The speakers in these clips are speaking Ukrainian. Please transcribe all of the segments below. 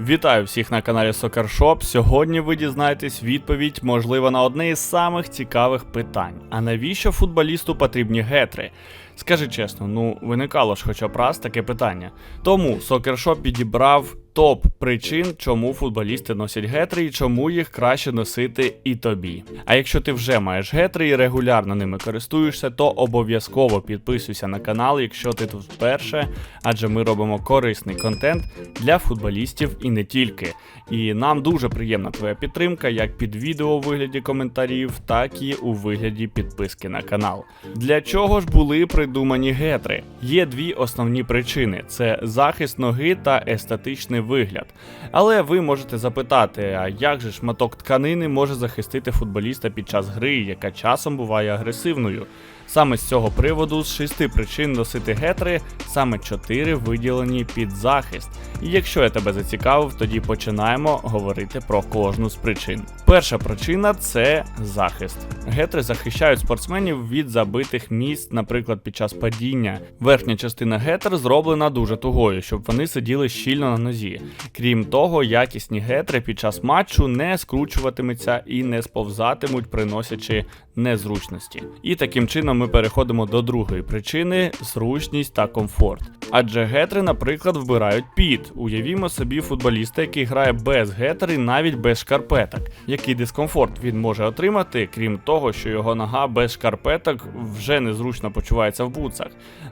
Вітаю всіх на каналі Soccer Shop. Сьогодні ви дізнаєтесь відповідь, можливо, на одне із самих цікавих питань. А навіщо футболісту потрібні гетри? Скажи чесно, ну виникало ж хоча б раз таке питання. Тому Soccer Shop підібрав топ причин, чому футболісти носять гетри і чому їх краще носити і тобі. А якщо ти вже маєш гетри і регулярно ними користуєшся, то обов'язково підписуйся на канал, якщо ти тут вперше, адже ми робимо корисний контент для футболістів і не тільки. І нам дуже приємна твоя підтримка, як під відео у вигляді коментарів, так і у вигляді підписки на канал. Для чого ж були придумані гетри? Є дві основні причини: це захист ноги та естетичний вигляд. Але ви можете запитати, а як же шматок тканини може захистити футболіста під час гри, яка часом буває агресивною? Саме з цього приводу з шести причин носити гетри, саме чотири виділені під захист. І якщо я тебе зацікавив, тоді починаємо говорити про кожну з причин. Перша причина це захист. Гетри захищають спортсменів від забитих місць, наприклад, під час падіння. Верхня частина гетр зроблена дуже тугою, щоб вони сиділи щільно на нозі. Крім того, якісні гетри під час матчу не скручуватимуться і не сповзатимуть, приносячи незручності. І таким чином ми переходимо до другої причини зручність та комфорт. Адже гетри, наприклад, вбирають піт. Уявімо собі футболіста, який грає без гетри, навіть без шкарпеток. Який дискомфорт він може отримати, крім того, що його нога без шкарпеток вже незручно почувається в буцах.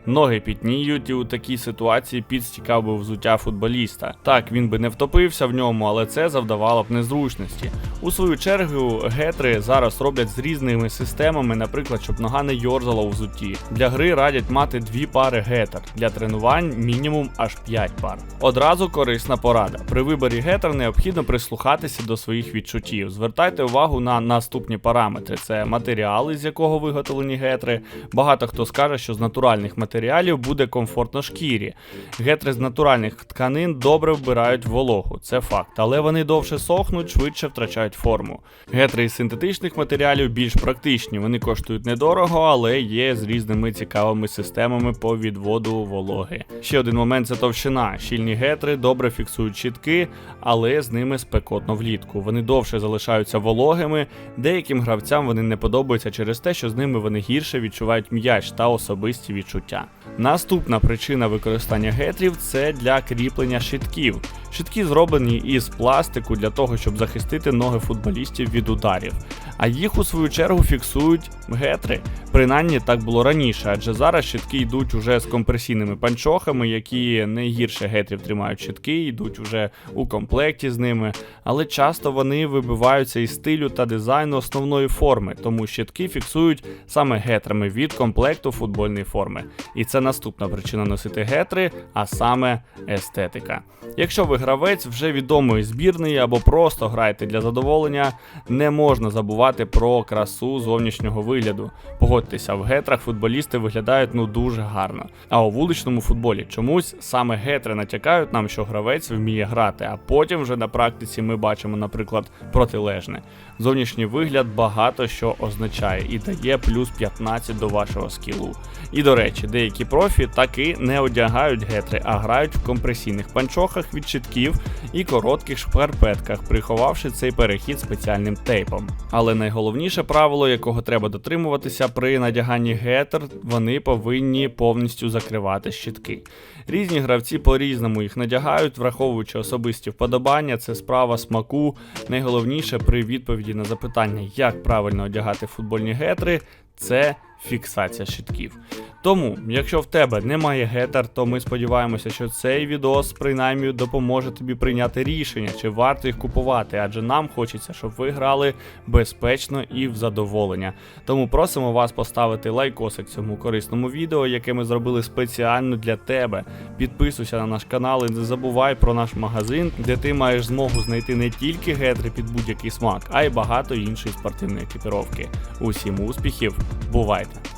Ноги пітніють, і у такій ситуації піт стікав би взуття футболіста. Так, він би не втопився в ньому, але це завдавало б незручності. У свою чергу, гетри зараз роблять з різними системами, наприклад, щоб нога не йорзала у взутті. Для гри радять мати дві пари гетер, для тренувань мінімум аж 5 пар. Одразу корисна порада. При виборі гетер необхідно прислухатися до своїх відчуттів. Звертайте увагу на наступні параметри: це матеріали, з якого виготовлені гетри. Багато хто скаже, що з натуральних матеріалів буде комфортно шкірі. Гетри з натуральних тканин добре вбирають вологу, це факт, але вони довше сохнуть, швидше втрачають форму. Гетри із синтетичних матеріалів більш практичні, вони коштують недорого, але є з різними цікавими системами по відводу вологи. Ще один момент це товщина. Щільні гетри добре фіксують щітки, але з ними спекотно влітку. Вони довше залишаються вологими. Деяким гравцям вони не подобаються через те, що з ними вони гірше відчувають м'яч та особисті відчуття. Наступна причина використання гетрів це для кріплення щитків. Щитки зроблені із пластику для того, щоб захистити ноги футболістів від ударів. А їх у свою чергу фіксують гетри. Принаймні так було раніше, адже зараз щитки йдуть уже з компресійними панчохами, які не гірше гетрів тримають щитки, йдуть уже у комплекті з ними. Але часто вони вибиваються із стилю та дизайну основної форми, тому щитки фіксують саме гетрами від комплекту футбольної форми. І це наступна причина носити гетри, а саме естетика. Якщо ви гравець вже відомої збірної або просто граєте для задоволення, не можна забувати про красу зовнішнього вигляду. Погодьтеся, в гетрах футболісти виглядають ну дуже гарно. А у вуличному футболі чомусь саме гетри натякають нам, що гравець вміє грати, а потім вже на практиці ми бачимо, наприклад, протилежне. Зовнішній вигляд багато що означає і дає плюс 15 до вашого скілу. І до речі, деякі профі таки не одягають гетри, а грають в компресійних панчохах від щитків і коротких шкарпетках, приховавши цей перехід спеціальним тейпом. Але найголовніше правило, якого треба дотримуватися при надяганні гетер, вони повинні повністю закривати щитки. Різні гравці по-різному їх надягають, враховуючи особисті вподобання, це справа смаку. Найголовніше при відповіді на запитання, як правильно одягати футбольні гетри, це фіксація щитків. Тому, якщо в тебе немає гетер, то ми сподіваємося, що цей відос принаймні допоможе тобі прийняти рішення, чи варто їх купувати, адже нам хочеться, щоб ви грали безпечно і в задоволення. Тому просимо вас поставити лайкосик цьому корисному відео, яке ми зробили спеціально для тебе. Підписуйся на наш канал і не забувай про наш магазин, де ти маєш змогу знайти не тільки гетри під будь-який смак, а й багато іншої спортивної екіпіровки. Усім успіхів, бувайте!